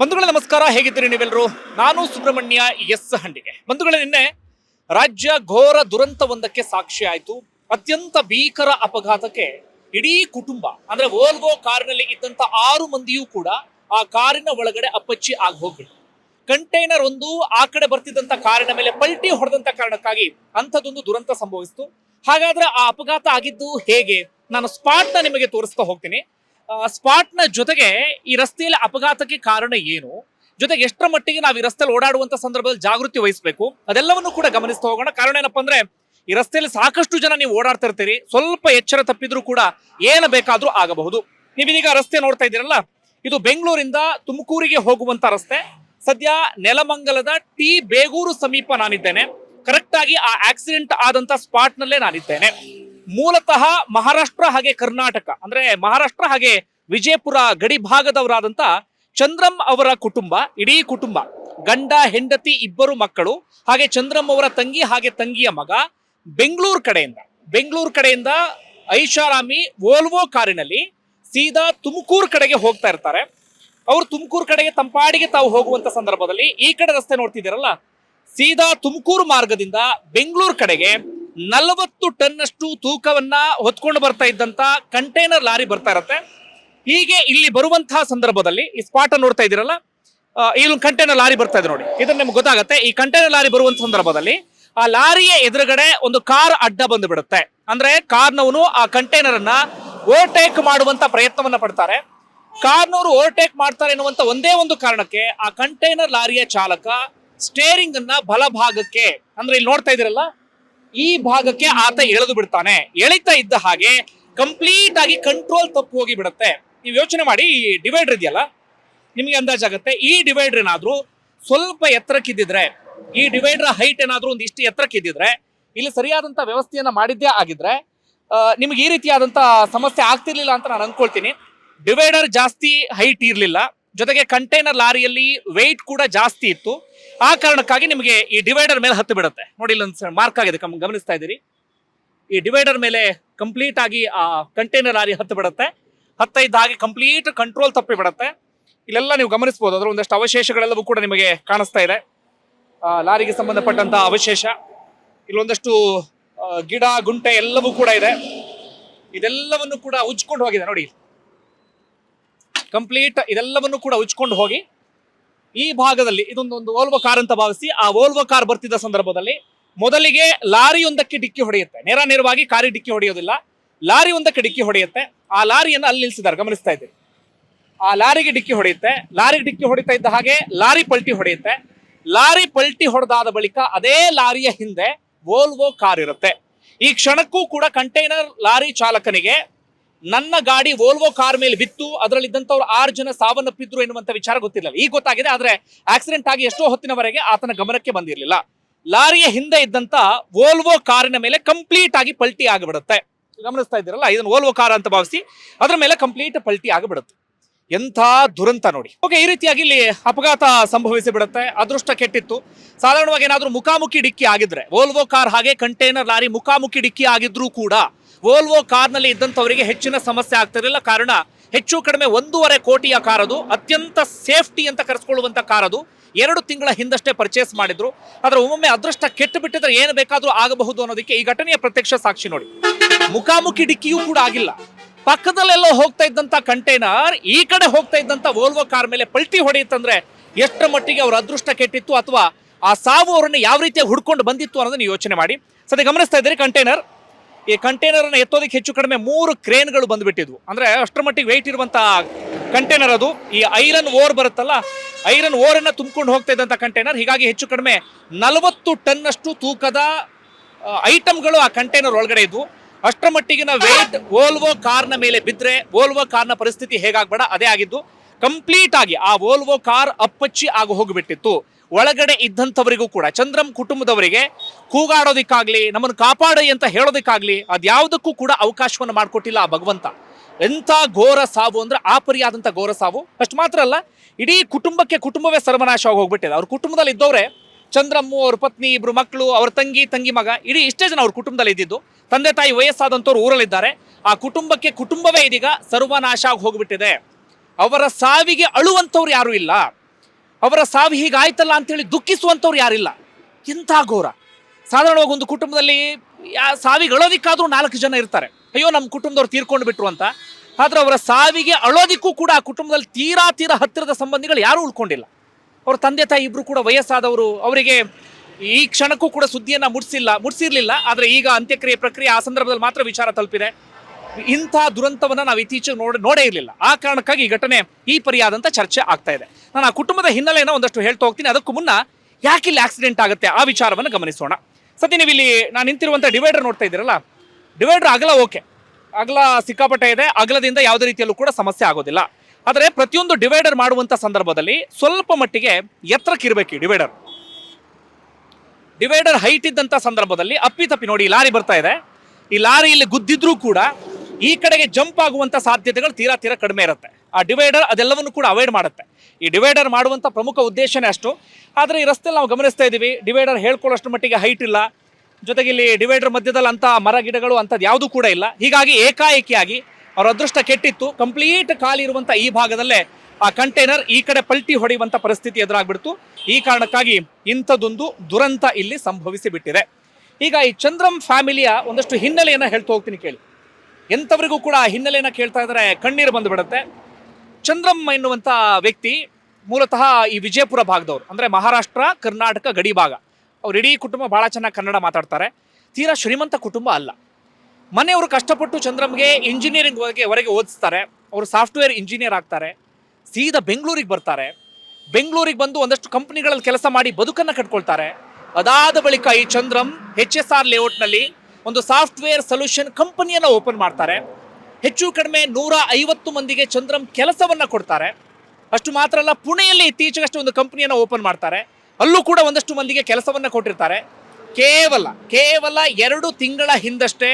ಬಂಧುಗಳ ನಮಸ್ಕಾರ, ಹೇಗಿದ್ದೀರಿ ನೀವೆಲ್ಲರೂ ನಾನು ಸುಬ್ರಹ್ಮಣ್ಯ ಎಸ್ ಹಂಡಿಗೆ ಬಂಧುಗಳ, ನಿನ್ನೆ ರಾಜ್ಯ ಘೋರ ದುರಂತವೊಂದಕ್ಕೆ ಸಾಕ್ಷಿ ಆಯಿತು. ಅತ್ಯಂತ ಭೀಕರ ಅಪಘಾತಕ್ಕೆ ಇಡೀ ಕುಟುಂಬ, ಅಂದ್ರೆ ಓಲ್ಗೋ ಕಾರಿನಲ್ಲಿ ಇದ್ದಂತ ಆರು ಮಂದಿಯೂ ಕೂಡ ಆ ಕಾರಿನ ಒಳಗಡೆ ಅಪ್ಪಚ್ಚಿ ಆಗಿ ಹೋಗ್ಬಿಟ್ಟು ಕಂಟೈನರ್ ಒಂದು ಆ ಕಡೆ ಬರ್ತಿದ್ದಂತ ಕಾರಿನ ಮೇಲೆ ಪಲ್ಟಿ ಹೊಡೆದಂತ ಕಾರಣಕ್ಕಾಗಿ ಅಂಥದ್ದೊಂದು ದುರಂತ ಸಂಭವಿಸಿತು. ಹಾಗಾದ್ರೆ ಆ ಅಪಘಾತ ಆಗಿದ್ದು ಹೇಗೆ? ನಾನು ಸ್ಪಾಟ್ನ ನಿಮಗೆ ತೋರಿಸ್ತಾ ಹೋಗ್ತೀನಿ. ಸ್ಪಾಟ್ನ ಜೊತೆಗೆ ಈ ರಸ್ತೆಯಲ್ಲಿ ಅಪಘಾತಕ್ಕೆ ಕಾರಣ ಏನು? ಜೊತೆಗೆ ಎಷ್ಟರ ಮಟ್ಟಿಗೆ ನಾವು ಈ ರಸ್ತೆಯಲ್ಲಿ ಓಡಾಡುವಂತ ಸಂದರ್ಭದಲ್ಲಿ ಜಾಗೃತಿ ವಹಿಸಬೇಕು? ಅದೆಲ್ಲವನ್ನು ಕೂಡ ಗಮನಿಸ್ತಾ ಹೋಗೋಣ. ಕಾರಣ ಏನಪ್ಪಾ ಅಂದ್ರೆ, ಈ ರಸ್ತೆಯಲ್ಲಿ ಸಾಕಷ್ಟು ಜನ ನೀವು ಓಡಾಡ್ತಾ ಇರ್ತೀರಿ. ಸ್ವಲ್ಪ ಎಚ್ಚರ ತಪ್ಪಿದ್ರೂ ಕೂಡ ಏನು ಬೇಕಾದ್ರೂ ಆಗಬಹುದು. ನೀವಿದೀಗ ರಸ್ತೆ ನೋಡ್ತಾ ಇದ್ದೀರಲ್ಲ? ಇದು ಬೆಂಗಳೂರಿಂದ ತುಮಕೂರಿಗೆ ಹೋಗುವಂತ ರಸ್ತೆ. ಸದ್ಯ ನೆಲಮಂಗಲದ ಟಿ ಬೇಗೂರು ಸಮೀಪ ನಾನಿದ್ದೇನೆ. ಕರೆಕ್ಟ್ ಆಗಿ ಆ ಆಕ್ಸಿಡೆಂಟ್ ಆದಂತ ಸ್ಪಾಟ್ ನಲ್ಲೇ ನಾನಿದ್ದೇನೆ. ಮೂಲತಃ ಮಹಾರಾಷ್ಟ್ರ ಹಾಗೆ ಕರ್ನಾಟಕ, ಅಂದ್ರೆ ಮಹಾರಾಷ್ಟ್ರ ಹಾಗೆ ವಿಜಯಪುರ ಗಡಿ ಭಾಗದವರಾದಂತ ಚಂದ್ರಂ ಅವರ ಕುಟುಂಬ, ಇಡೀ ಕುಟುಂಬ, ಗಂಡ, ಹೆಂಡತಿ ಇಬ್ಬರು ಮಕ್ಕಳು, ಹಾಗೆ ಚಂದ್ರಂ ಅವರ ತಂಗಿ ಹಾಗೆ ತಂಗಿಯ ಮಗ ಬೆಂಗಳೂರು ಕಡೆಯಿಂದ ಬೆಂಗಳೂರು ಕಡೆಯಿಂದ ಐಷಾರಾಮಿ ವೋಲ್ವೋ ಕಾರಿನಲ್ಲಿ ಸೀದಾ ತುಮಕೂರು ಕಡೆಗೆ ಹೋಗ್ತಾ ಇರ್ತಾರೆ. ಅವರು ತುಮಕೂರು ಕಡೆಗೆ ತಂಪಾಡಿಗೆ ತಾವು ಹೋಗುವಂತ ಸಂದರ್ಭದಲ್ಲಿ ಈ ಕಡೆ ರಸ್ತೆ ನೋಡ್ತಿದ್ದೀರಲ್ಲ, ಸೀದಾ ತುಮಕೂರು ಮಾರ್ಗದಿಂದ ಬೆಂಗಳೂರು ಕಡೆಗೆ ನಲವತ್ತು ಟನ್ನಷ್ಟು ತೂಕವನ್ನ ಹೊತ್ಕೊಂಡು ಬರ್ತಾ ಇದ್ದಂತ ಕಂಟೈನರ್ ಲಾರಿ ಬರ್ತಾ ಇರತ್ತೆ. ಹೀಗೆ ಇಲ್ಲಿ ಬರುವಂತಹ ಸಂದರ್ಭದಲ್ಲಿ ಈ ಸ್ಪಾಟ್ ನೋಡ್ತಾ ಇದ್ದೀರಲ್ಲ ಇಲ್ಲಿ ಕಂಟೈನರ್ ಲಾರಿ ಬರ್ತಾ ಇದೆ ನೋಡಿ. ಇದನ್ನ ನಿಮ್ಗೆ ಗೊತ್ತಾಗತ್ತೆ, ಈ ಕಂಟೈನರ್ ಲಾರಿ ಬರುವಂತ ಸಂದರ್ಭದಲ್ಲಿ ಆ ಲಾರಿಯ ಎದುರುಗಡೆ ಒಂದು ಕಾರ್ ಅಡ್ಡ ಬಂದು ಬಿಡುತ್ತೆ ಅಂದ್ರೆ ಕಾರ್ನವನು ಆ ಕಂಟೈನರ್ ಅನ್ನ ಓವರ್ಟೇಕ್ ಮಾಡುವಂತ ಪ್ರಯತ್ನವನ್ನ ಪಡ್ತಾರೆ. ಕಾರ್ನವರು ಓವರ್ಟೇಕ್ ಮಾಡ್ತಾರೆ ಎನ್ನುವಂತ ಒಂದೇ ಒಂದು ಕಾರಣಕ್ಕೆ ಆ ಕಂಟೈನರ್ ಲಾರಿಯ ಚಾಲಕ ಸ್ಟೇರಿಂಗ್ ಅನ್ನ ಬಲಭಾಗಕ್ಕೆ, ಅಂದ್ರೆ ಇಲ್ಲಿ ನೋಡ್ತಾ ಇದ್ದೀರಲ್ಲ ಈ ಭಾಗಕ್ಕೆ ಆತ ಎಳೆದು ಬಿಡ್ತಾನೆ. ಎಳಿತಾ ಇದ್ದ ಹಾಗೆ ಕಂಪ್ಲೀಟ್ ಆಗಿ ಕಂಟ್ರೋಲ್ ತಪ್ಪು ಹೋಗಿ ಬಿಡುತ್ತೆ. ನೀವು ಯೋಚನೆ ಮಾಡಿ, ಈ ಡಿವೈಡರ್ ಇದೆಯಲ್ಲ? ನಿಮಗೆ ಅಂದಾಜಾಗುತ್ತೆ ಈ ಡಿವೈಡರ್ ಏನಾದ್ರೂ ಸ್ವಲ್ಪ ಎತ್ತರಕ್ಕಿದ್ದಿದ್ರೆ, ಈ ಡಿವೈಡರ್ ಹೈಟ್ ಏನಾದ್ರೂ ಒಂದು ಇಷ್ಟು ಎತ್ತರಕ್ಕಿದ್ದಿದ್ರೆ, ಇಲ್ಲಿ ಸರಿಯಾದಂತ ವ್ಯವಸ್ಥೆಯನ್ನ ಮಾಡಿದ್ದೇ ಆಗಿದ್ರೆ ನಿಮ್ಗೆ ಈ ರೀತಿಯಾದಂತ ಸಮಸ್ಯೆ ಆಗ್ತಿರ್ಲಿಲ್ಲ ಅಂತ ನಾನು ಅನ್ಕೊಳ್ತೀನಿ. ಡಿವೈಡರ್ ಜಾಸ್ತಿ ಹೈಟ್ ಇರಲಿಲ್ಲ. ಜೊತೆಗೆ ಕಂಟೈನರ್ ಲಾರಿಯಲ್ಲಿ ವೆಯ್ಟ್ ಕೂಡ ಜಾಸ್ತಿ ಇತ್ತು. ಆ ಕಾರಣಕ್ಕಾಗಿ ನಿಮಗೆ ಈ ಡಿವೈಡರ್ ಮೇಲೆ ಹತ್ತು ಬಿಡುತ್ತೆ. ನೋಡಿ ಇಲ್ಲೊಂದು ಮಾರ್ಕ್ ಆಗಿದೆ ಗಮನಿಸ್ತಾ ಇದ್ದೀರಿ. ಈ ಡಿವೈಡರ್ ಮೇಲೆ ಕಂಪ್ಲೀಟ್ ಆಗಿ ಆ ಕಂಟೈನರ್ ಲಾರಿ ಹತ್ತು ಬಿಡುತ್ತೆ. ಹತ್ತ ಇದ್ದ ಹಾಗೆ ಕಂಪ್ಲೀಟ್ ಕಂಟ್ರೋಲ್ ತಪ್ಪಿ ಬಿಡುತ್ತೆ. ಇಲ್ಲೆಲ್ಲ ನೀವು ಗಮನಿಸಬಹುದು ಅದರ ಒಂದಷ್ಟು ಅವಶೇಷಗಳೆಲ್ಲವೂ ಕೂಡ ನಿಮಗೆ ಕಾಣಿಸ್ತಾ ಇದೆ. ಲಾರಿಗೆ ಸಂಬಂಧಪಟ್ಟಂತಹ ಅವಶೇಷ ಇಲ್ಲೊಂದಷ್ಟು ಗಿಡ, ಗುಂಟೆ ಎಲ್ಲವೂ ಕೂಡ ಇದೆ. ಇದೆಲ್ಲವನ್ನು ಕೂಡ ಉಜ್ಕೊಂಡು ಹೋಗಿದೆ, ನೋಡಿ ಕಂಪ್ಲೀಟ್ ಇದೆಲ್ಲವನ್ನು ಕೂಡ ಉಜ್ಕೊಂಡು ಹೋಗಿ ಈ ಭಾಗದಲ್ಲಿ ಇದೊಂದು ಒಂದು ಓಲ್ವೋ ಕಾರ್ ಅಂತ ಭಾವಿಸಿ ಆ ಓಲ್ವೋ ಕಾರ್ ಬರ್ತಿದ್ದ ಸಂದರ್ಭದಲ್ಲಿ ಮೊದಲಿಗೆ ಲಾರಿಯೊಂದಕ್ಕೆ ಡಿಕ್ಕಿ ಹೊಡೆಯುತ್ತೆ. ನೇರ ನೇರವಾಗಿ ಕಾರಿ ಡಿಕ್ಕಿ ಹೊಡೆಯೋದಿಲ್ಲ. ಲಾರಿ ಒಂದಕ್ಕೆ ಡಿಕ್ಕಿ ಹೊಡೆಯುತ್ತೆ. ಆ ಲಾರಿಯನ್ನು ಅಲ್ಲಿ ನಿಲ್ಲಿಸಿದ್ದಾರೆ ಗಮನಿಸ್ತಾ ಇದ್ದೀವಿ ಆ ಲಾರಿಗೆ ಡಿಕ್ಕಿ ಹೊಡೆಯುತ್ತೆ. ಲಾರಿಗೆ ಡಿಕ್ಕಿ ಹೊಡಿತಾ ಇದ್ದ ಹಾಗೆ ಲಾರಿ ಪಲ್ಟಿ ಹೊಡೆಯುತ್ತೆ. ಲಾರಿ ಪಲ್ಟಿ ಹೊಡೆದಾದ ಬಳಿಕ ಅದೇ ಲಾರಿಯ ಹಿಂದೆ ವೋಲ್ವೋ ಕಾರ್ ಇರುತ್ತೆ. ಈ ಕ್ಷಣಕ್ಕೂ ಕೂಡ ಕಂಟೈನರ್ ಲಾರಿ ಚಾಲಕನಿಗೆ ನನ್ನ ಗಾಡಿ ವೋಲ್ವೋ ಕಾರ್ ಮೇಲೆ ಬಿತ್ತು, ಅದರಲ್ಲಿದ್ದಂಥವ್ರು ಆರು ಜನ ಸಾವನ್ನಪ್ಪಿದ್ರು ಎನ್ನುವಂತ ವಿಚಾರ ಗೊತ್ತಿರಲಿಲ್ಲ. ಈಗ ಗೊತ್ತಾಗಿದೆ, ಆದ್ರೆ ಆಕ್ಸಿಡೆಂಟ್ ಆಗಿ ಎಷ್ಟೋ ಹೊತ್ತಿನವರೆಗೆ ಆತನ ಗಮನಕ್ಕೆ ಬಂದಿರಲಿಲ್ಲ. ಲಾರಿಯ ಹಿಂದೆ ಇದ್ದಂತ ವೋಲ್ವೋ ಕಾರಿನ ಮೇಲೆ ಕಂಪ್ಲೀಟ್ ಆಗಿ ಪಲ್ಟಿ ಆಗಿಬಿಡುತ್ತೆ. ಗಮನಿಸ್ತಾ ಇದ್ದೀರಲ್ಲ, ಇದನ್ನು ವೋಲ್ವೋ ಕಾರ್ ಅಂತ ಭಾವಿಸಿ, ಅದರ ಮೇಲೆ ಕಂಪ್ಲೀಟ್ ಪಲ್ಟಿ ಆಗಿಬಿಡುತ್ತೆ. ಎಂಥ ದುರಂತ ನೋಡಿ. ಓಕೆ, ಈ ರೀತಿಯಾಗಿ ಇಲ್ಲಿ ಅಪಘಾತ ಸಂಭವಿಸಿ ಬಿಡುತ್ತೆ. ಅದೃಷ್ಟ ಕೆಟ್ಟಿತ್ತು. ಸಾಧಾರಣವಾಗಿ ಏನಾದ್ರೂ ಮುಖಾಮುಖಿ ಡಿಕ್ಕಿ ಆಗಿದ್ರೆ ವೋಲ್ವೋ ಕಾರ್ ಹಾಗೆ ಕಂಟೈನರ್ ಲಾರಿ ಮುಖಾಮುಖಿ ಡಿಕ್ಕಿ ಆಗಿದ್ರೂ ಕೂಡ ವೋಲ್ವೋ ಕಾರ್ನಲ್ಲಿ ಇದ್ದಂಥವರಿಗೆ ಹೆಚ್ಚಿನ ಸಮಸ್ಯೆ ಆಗ್ತಿರಲಿಲ್ಲ. ಕಾರಣ ಹೆಚ್ಚು ಕಡಿಮೆ ಒಂದೂವರೆ ಕೋಟಿಯ ಕಾರದು. ಅತ್ಯಂತ ಸೇಫ್ಟಿ ಅಂತ ಕರೆಸ್ಕೊಳ್ಳುವಂಥ ಕಾರದು. ಎರಡು ತಿಂಗಳ ಹಿಂದಷ್ಟೇ ಪರ್ಚೇಸ್ ಮಾಡಿದ್ರು. ಆದ್ರೆ ಒಮ್ಮೊಮ್ಮೆ ಅದೃಷ್ಟ ಕೆಟ್ಟು ಬಿಟ್ಟಿದ್ರೆ ಏನು ಬೇಕಾದ್ರೂ ಆಗಬಹುದು ಅನ್ನೋದಕ್ಕೆ ಈ ಘಟನೆಯ ಪ್ರತ್ಯಕ್ಷ ಸಾಕ್ಷಿ ನೋಡಿ. ಮುಖಾಮುಖಿ ಡಿಕ್ಕಿಯೂ ಕೂಡ ಆಗಿಲ್ಲ. ಪಕ್ಕದಲ್ಲೆಲ್ಲ ಹೋಗ್ತಾ ಇದ್ದಂತ ಕಂಟೈನರ್ ಈ ಕಡೆ ಹೋಗ್ತಾ ಇದ್ದಂತ ವೋಲ್ವೋ ಕಾರ್ ಮೇಲೆ ಪಲ್ಟಿ ಹೊಡೆಯುತ್ತಂದ್ರೆ ಎಷ್ಟರ ಮಟ್ಟಿಗೆ ಅವರ ಅದೃಷ್ಟ ಕೆಟ್ಟಿತ್ತು ಅಥವಾ ಆ ಸಾವು ಅವರನ್ನು ಯಾವ ರೀತಿಯಾಗಿ ಹುಡ್ಕೊಂಡು ಬಂದಿತ್ತು ಅನ್ನೋದನ್ನ ಯೋಚನೆ ಮಾಡಿ. ಸದ್ಯ ಗಮನಿಸ್ತಾ ಇದ್ದೀರಿ ಕಂಟೈನರ್ ಈ ಕಂಟೈನರ್ ಅನ್ನ ಎತ್ತೋದಕ್ಕೆ ಹೆಚ್ಚು ಕಡಿಮೆ ಮೂರು ಕ್ರೇನ್ಗಳು ಬಂದ್ಬಿಟ್ಟಿದ್ವು. ಅಂದ್ರೆ ಅಷ್ಟರ ಮಟ್ಟಿಗೆ ವೆಯ್ಟ್ ಇರುವಂಥ ಕಂಟೈನರ್ ಅದು. ಈ ಐರನ್ ಓರ್ ಬರುತ್ತಲ್ಲ, ಐರನ್ ಓರನ್ನು ತುಂಬಿಕೊಂಡು ಹೋಗ್ತಾ ಇದ್ದಂತ ಕಂಟೈನರ್ ಹೀಗಾಗಿ ಹೆಚ್ಚು ಕಡಿಮೆ ನಲವತ್ತು ಟನ್ನಷ್ಟು ತೂಕದ ಐಟಮ್ಗಳು ಆ ಕಂಟೈನರ್ ಒಳಗಡೆ ಇದ್ವು. ಅಷ್ಟರ ಮಟ್ಟಿಗಿನ ವೇಟ್ ವೋಲ್ವೋ ಕಾರ್ನ ಮೇಲೆ ಬಿದ್ದರೆ ವೋಲ್ವೋ ಕಾರ್ನ ಪರಿಸ್ಥಿತಿ ಹೇಗಾಗ್ಬೇಡ, ಅದೇ ಆಗಿದ್ದು ಕಂಪ್ಲೀಟ್ ಆಗಿ ಆ ವೋಲ್ವೋ ಕಾರ್ ಅಪ್ಪಚ್ಚಿ ಆಗಿ ಹೋಗಿಬಿಟ್ಟಿತ್ತು. ಒಳಗಡೆ ಇದ್ದಂಥವರಿಗೂ ಕೂಡ ಚಂದ್ರಂ ಕುಟುಂಬದವರಿಗೆ ಕೂಗಾಡೋದಕ್ಕಾಗ್ಲಿ, ನಮ್ಮನ್ನು ಕಾಪಾಡಿ ಅಂತ ಹೇಳೋದಕ್ಕಾಗ್ಲಿ, ಅದ್ಯಾವುದಕ್ಕೂ ಕೂಡ ಅವಕಾಶವನ್ನು ಮಾಡಿಕೊಟ್ಟಿಲ್ಲ ಆ ಭಗವಂತ. ಎಂಥ ಘೋರ ಸಾವು ಅಂದ್ರೆ ಆ ಪರಿಯಾದಂಥ ಘೋರ ಸಾವು. ಅಷ್ಟು ಮಾತ್ರ ಅಲ್ಲ, ಇಡೀ ಕುಟುಂಬಕ್ಕೆ ಕುಟುಂಬವೇ ಸರ್ವನಾಶವಾಗಿ ಹೋಗ್ಬಿಟ್ಟಿದೆ. ಅವ್ರ ಕುಟುಂಬದಲ್ಲಿ ಇದ್ದವರೇ, ಚಂದ್ರಮ್ಮು, ಅವ್ರ ಪತ್ನಿ, ಇಬ್ರು ಮಕ್ಕಳು ಅವ್ರ ತಂಗಿ ತಂಗಿ ಮಗ, ಇಡೀ ಇಷ್ಟೇ ಜನ ಅವ್ರ ಕುಟುಂಬದಲ್ಲಿ ಇದ್ದಿದ್ದು. ತಂದೆ, ತಾಯಿ ವಯಸ್ಸಾದಂಥವ್ರು ಊರಲ್ಲಿದ್ದಾರೆ. ಆ ಕುಟುಂಬಕ್ಕೆ ಕುಟುಂಬವೇ ಇದೀಗ ಸರ್ವನಾಶ ಆಗಿ ಹೋಗ್ಬಿಟ್ಟಿದೆ. ಅವರ ಸಾವಿಗೆ ಅಳುವಂಥವ್ರು ಯಾರೂ ಇಲ್ಲ. ಅವರ ಸಾವು ಹೀಗಾಯ್ತಲ್ಲ ಅಂತೇಳಿ ದುಃಖಿಸುವಂಥವ್ರು ಯಾರಿಲ್ಲ? ಎಂಥ ಘೋರ? ಸಾಧಾರಣವಾಗಿ ಒಂದು ಕುಟುಂಬದಲ್ಲಿ ಯಾ ಸಾವಿಗೆ ನಾಲ್ಕು ಜನ ಇರ್ತಾರೆ. ಅಯ್ಯೋ, ನಮ್ಮ ಕುಟುಂಬದವ್ರು ತೀರ್ಕೊಂಡು ಬಿಟ್ರು ಅಂತ. ಆದ್ರೆ ಅವರ ಸಾವಿಗೆ ಅಳೋದಿಕ್ಕೂ ಕೂಡ ಆ ಕುಟುಂಬದಲ್ಲಿ ತೀರಾ ತೀರ ಹತ್ತಿರದ ಸಂಬಂಧಿಗಳು ಯಾರೂ ಉಳ್ಕೊಂಡಿಲ್ಲ. ಅವ್ರ ತಂದೆ ತಾಯಿ ಇಬ್ರು ಕೂಡ ವಯಸ್ಸಾದವರು, ಅವರಿಗೆ ಈ ಕ್ಷಣಕ್ಕೂ ಕೂಡ ಸುದ್ದಿಯನ್ನ ಮುಟ್ಸಿಲ್ಲ, ಮುಟ್ಸಿರ್ಲಿಲ್ಲ. ಆದರೆ ಈಗ ಅಂತ್ಯಕ್ರಿಯೆ ಪ್ರಕ್ರಿಯೆ ಆ ಸಂದರ್ಭದಲ್ಲಿ ಮಾತ್ರ ವಿಚಾರ ತಲುಪಿದೆ. ಇಂಥ ದುರಂತವನ್ನ ನಾವು ಇತ್ತೀಚೆಗೆ ನೋಡ, ನೋಡೇ ಇರಲಿಲ್ಲ. ಆ ಕಾರಣಕ್ಕಾಗಿ ಈ ಘಟನೆ ಈ ಪರಿಯಾದಂತ ಚರ್ಚೆ ಆಗ್ತಾ ಇದೆ. ನಾನು ಆ ಕುಟುಂಬದ ಹಿನ್ನೆಲೆಯನ್ನು ಒಂದಷ್ಟು ಹೇಳ್ತಾ ಹೋಗ್ತೀನಿ. ಅದಕ್ಕೂ ಮುನ್ನ ಯಾಕೆ ಇಲ್ಲಿ ಆಕ್ಸಿಡೆಂಟ್ ಆಗುತ್ತೆ? ಆ ವಿಚಾರವನ್ನು ಗಮನಿಸೋಣ. ಸತ್ಯ ನೀವು ಇಲ್ಲಿ ನಾನು ನಿಂತಿರುವಂಥ ಡಿವೈಡರ್ ನೋಡ್ತಾ ಇದ್ದೀರಲ್ಲ ಡಿವೈಡರ್ ಅಗಲ ಓಕೆ ಅಗಲ ಸಿಕ್ಕಾಪಟ್ಟೆ ಇದೆ. ಅಗಲದಿಂದ ಯಾವುದೇ ರೀತಿಯಲ್ಲೂ ಕೂಡ ಸಮಸ್ಯೆ ಆಗೋದಿಲ್ಲ. ಆದರೆ ಪ್ರತಿಯೊಂದು ಡಿವೈಡರ್ ಮಾಡುವಂಥ ಸಂದರ್ಭದಲ್ಲಿ ಸ್ವಲ್ಪ ಮಟ್ಟಿಗೆ ಎತ್ತರಕ್ಕಿರಬೇಕು ಡಿವೈಡರ್ ಡಿವೈಡರ್ ಹೈಟ್ ಇದ್ದಂಥ ಸಂದರ್ಭದಲ್ಲಿ ಅಪ್ಪಿತಪ್ಪಿ ನೋಡಿ ಲಾರಿ ಬರ್ತಾ ಇದೆ. ಈ ಲಾರಿ ಇಲ್ಲಿ ಗುದ್ದಿದ್ರೂ ಕೂಡ ಈ ಕಡೆಗೆ ಜಂಪ್ ಆಗುವಂತ ಸಾಧ್ಯತೆಗಳು ತೀರಾ ತೀರಾ ಕಡಿಮೆ ಇರುತ್ತೆ. ಆ ಡಿವೈಡರ್ ಅದೆಲ್ಲವನ್ನು ಕೂಡ ಅವಾಯ್ಡ್ ಮಾಡುತ್ತೆ. ಈ ಡಿವೈಡರ್ ಮಾಡುವಂತ ಪ್ರಮುಖ ಉದ್ದೇಶನೇ ಅಷ್ಟು. ಆದರೆ ಈ ರಸ್ತೆಯಲ್ಲಿ ನಾವು ಗಮನಿಸ್ತಾ ಇದ್ದೀವಿ ಡಿವೈಡರ್ ಹೇಳ್ಕೊಳ್ಳೋಷ್ಟು ಮಟ್ಟಿಗೆ ಹೈಟ್ ಇಲ್ಲ. ಜೊತೆಗೆ ಇಲ್ಲಿ ಡಿವೈಡರ್ ಮಧ್ಯದಲ್ಲಿ ಅಂಥ ಮರ ಗಿಡಗಳು ಅಂಥದ್ದು ಯಾವುದೂ ಕೂಡ ಇಲ್ಲ. ಹೀಗಾಗಿ ಏಕಾಏಕಿಯಾಗಿ ಅವರ ಅದೃಷ್ಟ ಕೆಟ್ಟಿತ್ತು. ಕಂಪ್ಲೀಟ್ ಖಾಲಿ ಇರುವಂಥ ಈ ಭಾಗದಲ್ಲೇ ಆ ಕಂಟೈನರ್ ಈ ಕಡೆ ಪಲ್ಟಿ ಹೊಡೆಯುವಂತ ಪರಿಸ್ಥಿತಿ ಎದುರಾಗ್ಬಿಡ್ತು. ಈ ಕಾರಣಕ್ಕಾಗಿ ಇಂಥದ್ದೊಂದು ದುರಂತ ಇಲ್ಲಿ ಸಂಭವಿಸಿ ಬಿಟ್ಟಿದೆ ಈಗ ಈ ಚಂದ್ರಂ ಫ್ಯಾಮಿಲಿಯ ಒಂದಷ್ಟು ಹಿನ್ನೆಲೆಯನ್ನು ಹೇಳ್ತಾ ಹೋಗ್ತೀನಿ ಕೇಳಿ. ಎಂಥವರಿಗೂ ಕೂಡ ಹಿನ್ನೆಲೆಯನ್ನು ಕೇಳ್ತಾ ಇದ್ರೆ ಕಣ್ಣೀರು ಬಂದುಬಿಡುತ್ತೆ. ಚಂದ್ರಮ್ಮ ಎನ್ನುವಂಥ ವ್ಯಕ್ತಿ ಮೂಲತಃ ಈ ವಿಜಯಪುರ ಭಾಗದವರು. ಅಂದರೆ ಮಹಾರಾಷ್ಟ್ರ, ಕರ್ನಾಟಕ, ಗಡಿ ಭಾಗ. ಅವ್ರ ಇಡೀ ಕುಟುಂಬ ಭಾಳ ಚೆನ್ನಾಗಿ ಕನ್ನಡ ಮಾತಾಡ್ತಾರೆ. ತೀರಾ ಶ್ರೀಮಂತ ಕುಟುಂಬ ಅಲ್ಲ. ಮನೆಯವರು ಕಷ್ಟಪಟ್ಟು ಚಂದ್ರಮ್ಗೆ ಇಂಜಿನಿಯರಿಂಗ್ ವರೆಗೆ ಹೊರಗೆ ಓದಿಸ್ತಾರೆ. ಅವರು ಸಾಫ್ಟ್ವೇರ್ ಇಂಜಿನಿಯರ್ ಆಗ್ತಾರೆ. ಸೀದಾ ಬೆಂಗಳೂರಿಗೆ ಬರ್ತಾರೆ. ಬೆಂಗಳೂರಿಗೆ ಬಂದು ಒಂದಷ್ಟು ಕಂಪ್ನಿಗಳಲ್ಲಿ ಕೆಲಸ ಮಾಡಿ ಬದುಕನ್ನು ಕಟ್ಕೊಳ್ತಾರೆ. ಅದಾದ ಬಳಿಕ ಈ ಚಂದ್ರಮ್ ಎಚ್ ಎಸ್ ಆರ್ ಲೇಔಟ್ನಲ್ಲಿ ಒಂದು ಸಾಫ್ಟ್ವೇರ್ ಸೊಲ್ಯೂಷನ್ ಕಂಪನಿಯನ್ನು ಓಪನ್ ಮಾಡ್ತಾರೆ. ಹೆಚ್ಚು ಕಡಿಮೆ ನೂರ ಐವತ್ತು ಮಂದಿಗೆ ಚಂದ್ರಂ ಕೆಲಸವನ್ನು ಕೊಡ್ತಾರೆ. ಅಷ್ಟು ಮಾತ್ರ ಅಲ್ಲ, ಪುಣೆಯಲ್ಲಿ ಇತ್ತೀಚೆಗಷ್ಟು ಒಂದು ಕಂಪನಿಯನ್ನು ಓಪನ್ ಮಾಡ್ತಾರೆ. ಅಲ್ಲೂ ಕೂಡ ಒಂದಷ್ಟು ಮಂದಿಗೆ ಕೆಲಸವನ್ನು ಕೊಟ್ಟಿರ್ತಾರೆ. ಕೇವಲ ಕೇವಲ ಎರಡು ತಿಂಗಳ ಹಿಂದಷ್ಟೇ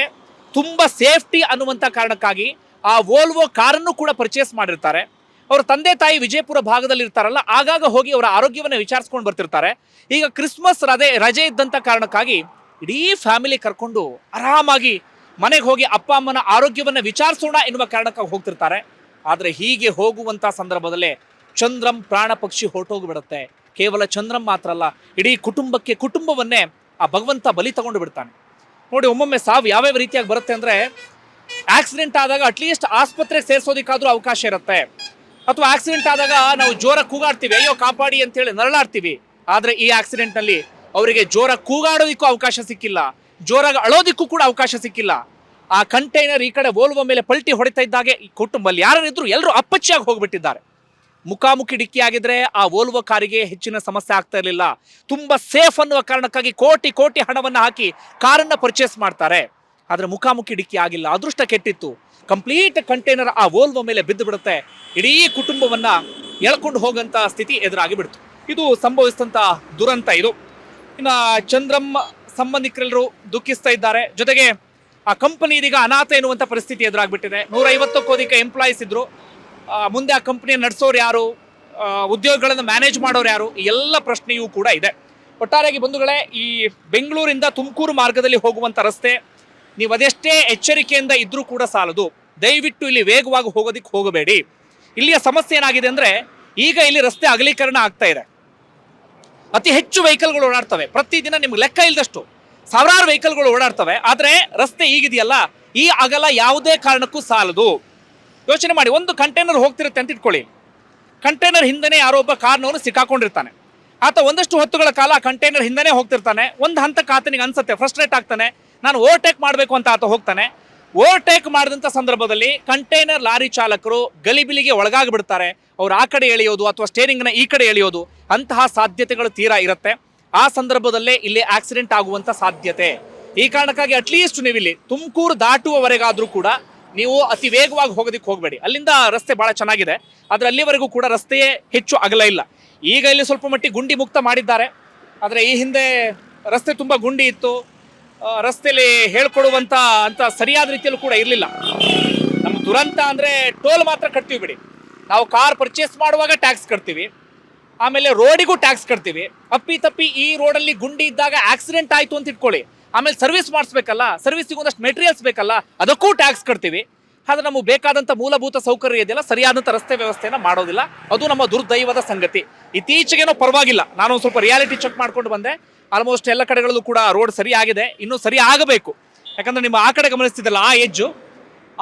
ತುಂಬ ಸೇಫ್ಟಿ ಅನ್ನುವಂಥ ಕಾರಣಕ್ಕಾಗಿ ಆ ವೋಲ್ವೋ ಕಾರನ್ನು ಕೂಡ ಪರ್ಚೇಸ್ ಮಾಡಿರ್ತಾರೆ. ಅವರ ತಂದೆ ತಾಯಿ ವಿಜಯಪುರ ಭಾಗದಲ್ಲಿ ಇರ್ತಾರಲ್ಲ ಆಗಾಗ ಹೋಗಿ ಅವರ ಆರೋಗ್ಯವನ್ನು ವಿಚಾರಿಸ್ಕೊಂಡು ಬರ್ತಿರ್ತಾರೆ. ಈಗ ಕ್ರಿಸ್ಮಸ್ ರಜೆ ರಜೆ ಇದ್ದಂಥ ಕಾರಣಕ್ಕಾಗಿ ಇಡೀ ಫ್ಯಾಮಿಲಿ ಕರ್ಕೊಂಡು ಆರಾಮಾಗಿ ಮನೆಗೆ ಹೋಗಿ ಅಪ್ಪ ಅಮ್ಮನ ಆರೋಗ್ಯವನ್ನು ವಿಚಾರಿಸೋಣ ಎನ್ನುವ ಕಾರಣಕ್ಕಾಗಿ ಹೋಗ್ತಿರ್ತಾರೆ. ಆದರೆ ಹೀಗೆ ಹೋಗುವಂಥ ಸಂದರ್ಭದಲ್ಲೇ ಚಂದ್ರಂ ಪ್ರಾಣ ಪಕ್ಷಿ ಹೊರಟೋಗಿಬಿಡುತ್ತೆ. ಕೇವಲ ಚಂದ್ರಂ ಮಾತ್ರ ಅಲ್ಲ, ಇಡೀ ಕುಟುಂಬಕ್ಕೆ ಕುಟುಂಬವನ್ನೇ ಆ ಭಗವಂತ ಬಲಿ ತಗೊಂಡು ಬಿಡ್ತಾನೆ. ನೋಡಿ ಒಮ್ಮೊಮ್ಮೆ ಸಾವು ಯಾವ್ಯಾವ ರೀತಿಯಾಗಿ ಬರುತ್ತೆ ಅಂದರೆ ಆಕ್ಸಿಡೆಂಟ್ ಆದಾಗ ಅಟ್ಲೀಸ್ಟ್ ಆಸ್ಪತ್ರೆಗೆ ಸೇರಿಸೋದಕ್ಕಾದರೂ ಅವಕಾಶ ಇರುತ್ತೆ. ಅಥವಾ ಆಕ್ಸಿಡೆಂಟ್ ಆದಾಗ ನಾವು ಜೋರ ಕೂಗಾಡ್ತೀವಿ, ಅಯ್ಯೋ ಕಾಪಾಡಿ ಅಂತೇಳಿ ನರಳಾಡ್ತೀವಿ. ಆದರೆ ಈ ಆಕ್ಸಿಡೆಂಟ್ನಲ್ಲಿ ಅವರಿಗೆ ಜೋರ ಕೂಗಾಡೋದಿಕ್ಕೂ ಅವಕಾಶ ಸಿಕ್ಕಿಲ್ಲ. ಜೋರಾಗಿ ಅಳೋದಿಕ್ಕೂ ಕೂಡ ಅವಕಾಶ ಸಿಕ್ಕಿಲ್ಲ. ಆ ಕಂಟೈನರ್ ಈ ಕಡೆ ಓಲ್ವ ಮೇಲೆ ಪಲ್ಟಿ ಹೊಡಿತಾ ಇದ್ದಾಗೆ. ಈ ಕುಟುಂಬದಲ್ಲಿ ಯಾರಿದ್ರು ಎಲ್ಲರೂ ಅಪ್ಪಚ್ಚಿಯಾಗಿ ಹೋಗ್ಬಿಟ್ಟಿದ್ದಾರೆ. ಮುಖಾಮುಖಿ ಡಿಕ್ಕಿ ಆಗಿದ್ರೆ ಆ ಓಲ್ವ ಕಾರಿಗೆ ಹೆಚ್ಚಿನ ಸಮಸ್ಯೆ ಆಗ್ತಾ ಇರಲಿಲ್ಲ. ತುಂಬಾ ಸೇಫ್ ಅನ್ನುವ ಕಾರಣಕ್ಕಾಗಿ ಕೋಟಿ ಕೋಟಿ ಹಣವನ್ನು ಹಾಕಿ ಕಾರನ್ನ ಪರ್ಚೇಸ್ ಮಾಡ್ತಾರೆ. ಆದರೆ ಮುಖಾಮುಖಿ ಡಿಕ್ಕಿ ಆಗಿಲ್ಲ. ಅದೃಷ್ಟ ಕೆಟ್ಟಿತ್ತು. ಕಂಪ್ಲೀಟ್ ಕಂಟೈನರ್ ಆ ಓಲ್ವ ಮೇಲೆ ಬಿದ್ದು ಬಿಡುತ್ತೆ ಇಡೀ ಕುಟುಂಬವನ್ನ ಎಳ್ಕೊಂಡು ಹೋಗಂತ ಸ್ಥಿತಿ ಎದುರಾಗಿ ಬಿಡ್ತು. ಇದು ಸಂಭವಿಸಿದಂತ ದುರಂತ ಇದು. ಇನ್ನ ಚಂದ್ರಮ್ಮ ಸಂಬಂಧಿಕರೆಲ್ಲರೂ ದುಃಖಿಸ್ತಾ ಇದ್ದಾರೆ. ಜೊತೆಗೆ ಆ ಕಂಪನಿ ಇದೀಗ ಅನಾಥ ಎನ್ನುವಂಥ ಪರಿಸ್ಥಿತಿ ಎದುರಾಗ್ಬಿಟ್ಟಿದೆ. ನೂರ ಐವತ್ತಕ್ಕೂ ಅಧಿಕ ಎಂಪ್ಲಾಯೀಸ್ ಇದ್ರು ಮುಂದೆ ಆ ಕಂಪನಿಯ ನಡೆಸೋರು ಯಾರು? ಉದ್ಯೋಗಗಳನ್ನು ಮ್ಯಾನೇಜ್ ಮಾಡೋರು ಯಾರು? ಎಲ್ಲ ಪ್ರಶ್ನೆಯೂ ಕೂಡ ಇದೆ. ಒಟ್ಟಾರೆಯಾಗಿ ಬಂಧುಗಳೇ, ಈ ಬೆಂಗಳೂರಿಂದ ತುಮಕೂರು ಮಾರ್ಗದಲ್ಲಿ ಹೋಗುವಂಥ ರಸ್ತೆ ನೀವು ಅದೆಷ್ಟೇ ಎಚ್ಚರಿಕೆಯಿಂದ ಇದ್ರೂ ಕೂಡ ಸಾಲದು. ದಯವಿಟ್ಟು ಇಲ್ಲಿ ವೇಗವಾಗಿ ಹೋಗೋದಿಕ್ಕೆ ಹೋಗಬೇಡಿ. ಇಲ್ಲಿಯ ಸಮಸ್ಯೆ ಏನಾಗಿದೆ ಅಂದರೆ ಈಗ ಇಲ್ಲಿ ರಸ್ತೆ ಅಗಲೀಕರಣ ಆಗ್ತಾ ಇದೆ. ಅತಿ ಹೆಚ್ಚು ವೆಹಿಕಲ್ಗಳು ಓಡಾಡ್ತವೆ. ಪ್ರತಿದಿನ ನಿಮ್ಗೆ ಲೆಕ್ಕ ಇಲ್ಲದಷ್ಟು ಸಾವಿರಾರು ವೆಹಿಕಲ್ಗಳು ಓಡಾಡ್ತವೆ. ಆದರೆ ರಸ್ತೆ ಈಗಿದೆಯಲ್ಲ, ಈ ಅಗಲ ಯಾವುದೇ ಕಾರಣಕ್ಕೂ ಸಾಲದು. ಯೋಚನೆ ಮಾಡಿ, ಒಂದು ಕಂಟೈನರ್ ಹೋಗ್ತಿರುತ್ತೆ ಅಂತ ಇಟ್ಕೊಳ್ಳಿ. ಕಂಟೈನರ್ ಹಿಂದೆನೇ ಯಾರೋ ಒಬ್ಬ ಕಾರ್ನವನು ಸಿಕ್ಕಾಕೊಂಡಿರ್ತಾನೆ. ಆತ ಒಂದಷ್ಟು ಹೊತ್ತುಗಳ ಕಾಲ ಕಂಟೈನರ್ ಹಿಂದೆನೇ ಹೋಗ್ತಿರ್ತಾನೆ. ಒಂದು ಹಂತಕ್ಕೆ ಆತನಿಗೆ ಅನ್ಸುತ್ತೆ ಫ್ರಸ್ಟ್ರೇಟ್ ಆಗ್ತಾನೆ. ನಾನು ಓವರ್ಟೇಕ್ ಮಾಡಬೇಕು ಅಂತ ಆತ ಹೋಗ್ತಾನೆ. ಓವರ್ಟೇಕ್ ಮಾಡಿದಂಥ ಸಂದರ್ಭದಲ್ಲಿ ಕಂಟೈನರ್ ಲಾರಿ ಚಾಲಕರು ಗಲಿಬಿಲಿಗೆ ಒಳಗಾಗಿ ಬಿಡ್ತಾರೆ ಅವ್ರು ಆ ಕಡೆ ಎಳೆಯೋದು ಅಥವಾ ಸ್ಟೇರಿಂಗ್ನ ಈ ಕಡೆ ಎಳೆಯೋದು ಅಂತಹ ಸಾಧ್ಯತೆಗಳು ತೀರಾ ಇರುತ್ತೆ. ಆ ಸಂದರ್ಭದಲ್ಲೇ ಇಲ್ಲಿ ಆಕ್ಸಿಡೆಂಟ್ ಆಗುವಂತ ಸಾಧ್ಯತೆ. ಈ ಕಾರಣಕ್ಕಾಗಿ ಅಟ್ಲೀಸ್ಟ್ ನೀವು ಇಲ್ಲಿ ತುಮಕೂರು ದಾಟುವವರೆಗಾದರೂ ಕೂಡ ನೀವು ಅತಿ ವೇಗವಾಗಿ ಹೋಗೋದಕ್ಕೆ ಹೋಗಬೇಡಿ. ಅಲ್ಲಿಂದ ರಸ್ತೆ ಬಹಳ ಚೆನ್ನಾಗಿದೆ. ಆದರೆ ಅಲ್ಲಿವರೆಗೂ ಕೂಡ ರಸ್ತೆಯೇ ಹೆಚ್ಚು ಅಗಲ ಇಲ್ಲ. ಈಗ ಇಲ್ಲಿ ಸ್ವಲ್ಪ ಮಟ್ಟಿಗೆ ಗುಂಡಿ ಮುಕ್ತ ಮಾಡಿದ್ದಾರೆ. ಆದರೆ ಈ ಹಿಂದೆ ರಸ್ತೆ ತುಂಬಾ ಗುಂಡಿ ಇತ್ತು. ರಸ್ತೆಯಲ್ಲಿ ಹೇಳ್ಕೊಡುವಂತ ಅಂತ ಸರಿಯಾದ ರೀತಿಯಲ್ಲೂ ಕೂಡ ಇರಲಿಲ್ಲ. ನಮ್ಮ ದುರಂತ ಅಂದ್ರೆ ಟೋಲ್ ಮಾತ್ರ ಕಟ್ತೀವಿ ಬಿಡಿ. ನಾವು ಕಾರ್ ಪರ್ಚೇಸ್ ಮಾಡುವಾಗ ಟ್ಯಾಕ್ಸ್ ಕಟ್ತೀವಿ. ಆಮೇಲೆ ರೋಡಿಗೂ ಟ್ಯಾಕ್ಸ್ ಕಟ್ತೀವಿ. ಅಪ್ಪಿ ತಪ್ಪಿ ಈ ರೋಡಲ್ಲಿ ಗುಂಡಿ ಇದ್ದಾಗ ಆಕ್ಸಿಡೆಂಟ್ ಆಯ್ತು ಅಂತ ಇಟ್ಕೊಳ್ಳಿ. ಆಮೇಲೆ ಸರ್ವಿಸ್ ಮಾಡಿಸ್ಬೇಕಲ್ಲ ಸರ್ವಿಸಿಗೆ ಒಂದಷ್ಟು ಮೆಟೀರಿಯಲ್ಸ್ ಬೇಕಲ್ಲ, ಅದಕ್ಕೂ ಟ್ಯಾಕ್ಸ್ ಕಟ್ತೀವಿ. ಆದ್ರೆ ನಮಗೆ ಬೇಕಾದಂಥ ಮೂಲಭೂತ ಸೌಕರ್ಯ ಇದೆಯಲ್ಲ ಸರಿಯಾದಂಥ ರಸ್ತೆ ವ್ಯವಸ್ಥೆಯನ್ನು ಮಾಡೋದಿಲ್ಲ. ಅದು ನಮ್ಮ ದುರ್ದೈವದ ಸಂಗತಿ. ಇತ್ತೀಚೆಗೇನೋ ಪರವಾಗಿಲ್ಲ. ನಾನು ಸ್ವಲ್ಪ ರಿಯಾಲಿಟಿ ಚೆಕ್ ಮಾಡ್ಕೊಂಡು ಬಂದೆ. ಆಲ್ಮೋಸ್ಟ್ ಎಲ್ಲ ಕಡೆಗಳಲ್ಲೂ ಕೂಡ ರೋಡ್ ಸರಿ ಆಗಿದೆ. ಇನ್ನೂ ಸರಿ ಆಗಬೇಕು. ಯಾಕಂದ್ರೆ ನಿಮ್ಮ ಆ ಕಡೆ ಗಮನಿಸ್ತಿದ್ದಲ್ಲ, ಆ ಎಜ್ಜು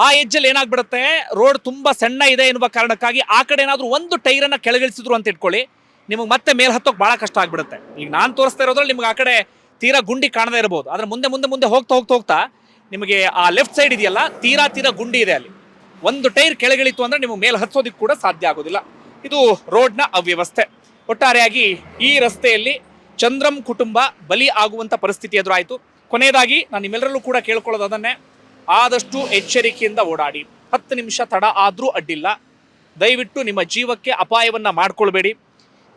ಆ ಎಜ್ಜಲ್ಲಿ ಏನಾಗ್ಬಿಡುತ್ತೆ? ರೋಡ್ ತುಂಬಾ ಸಣ್ಣ ಇದೆ ಎನ್ನುವ ಕಾರಣಕ್ಕಾಗಿ ಆ ಕಡೆ ಏನಾದರೂ ಒಂದು ಟೈರನ್ನು ಕೆಳಗಿಳಿಸಿದ್ರು ಅಂತ ಇಟ್ಕೊಳ್ಳಿ. ನಿಮಗೆ ಮತ್ತೆ ಮೇಲ್ ಹತ್ತೋಕೆ ಬಹಳ ಕಷ್ಟ ಆಗ್ಬಿಡುತ್ತೆ. ಈಗ ನಾನು ತೋರಿಸ್ತಾ ಇರೋದ್ರಲ್ಲಿ ನಿಮ್ಗೆ ಆ ಕಡೆ ತೀರಾ ಗುಂಡಿ ಕಾಣದೇ ಇರಬಹುದು ಆದರೆ ಮುಂದೆ ಮುಂದೆ ಮುಂದೆ ಹೋಗ್ತಾ ಹೋಗ್ತಾ ಹೋಗ್ತಾ ನಿಮಗೆ ಆ ಲೆಫ್ಟ್ ಸೈಡ್ ಇದೆಯಲ್ಲ, ತೀರಾ ತೀರಾ ಗುಂಡಿ ಇದೆ ಅಲ್ಲಿ. ಒಂದು ಟೈರ್ ಕೆಳಗಿಳಿತು ಅಂದ್ರೆ ನಿಮಗೆ ಮೇಲೆ ಹತ್ಸೋದಕ್ಕೆ ಕೂಡ ಸಾಧ್ಯ ಆಗೋದಿಲ್ಲ. ಇದು ರೋಡ್ನ ಅವ್ಯವಸ್ಥೆ. ಒಟ್ಟಾರೆಯಾಗಿ ಈ ರಸ್ತೆಯಲ್ಲಿ ಚಂದ್ರಂ ಕುಟುಂಬ ಬಲಿ ಆಗುವಂತ ಪರಿಸ್ಥಿತಿ ಎದುರಾಯಿತು. ಕೊನೆಯದಾಗಿ ನಾನು ನಿಮ್ಮೆಲ್ಲರಲ್ಲೂ ಕೂಡ ಕೇಳ್ಕೊಳ್ಳೋದು ಅದನ್ನೇ. ಆದಷ್ಟು ಎಚ್ಚರಿಕೆಯಿಂದ ಓಡಾಡಿ. ಹತ್ತು ನಿಮಿಷ ತಡ ಆದರೂ ಅಡ್ಡಿಲ್ಲ. ದಯವಿಟ್ಟು ನಿಮ್ಮ ಜೀವಕ್ಕೆ ಅಪಾಯವನ್ನ ಮಾಡ್ಕೊಳ್ಬೇಡಿ.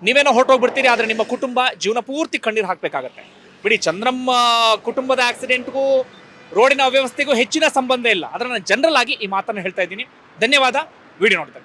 ನೀವೇನೋ ಹೊರಟೋಗ್ಬಿಡ್ತೀರಿ, ಆದರೆ ನಿಮ್ಮ ಕುಟುಂಬ ಜೀವನ ಪೂರ್ತಿ ಕಣ್ಣೀರು ಹಾಕಬೇಕಾಗತ್ತೆ. ಬಿಡಿ ಚಂದ್ರಮ್ಮ ಕುಟುಂಬದ ಆಕ್ಸಿಡೆಂಟ್ಗೂ ರೋಡಿನ ಅವ್ಯವಸ್ಥೆಗೂ ಹೆಚ್ಚಿನ ಸಂಬಂಧ ಇಲ್ಲ. ಆದರೆ ನಾನು ಜನರಲ್ ಆಗಿ ಈ ಮಾತನ್ನು ಹೇಳ್ತಾ ಇದ್ದೀನಿ. ಧನ್ಯವಾದ. ವಿಡಿಯೋ ನೋಡ್ತೇನೆ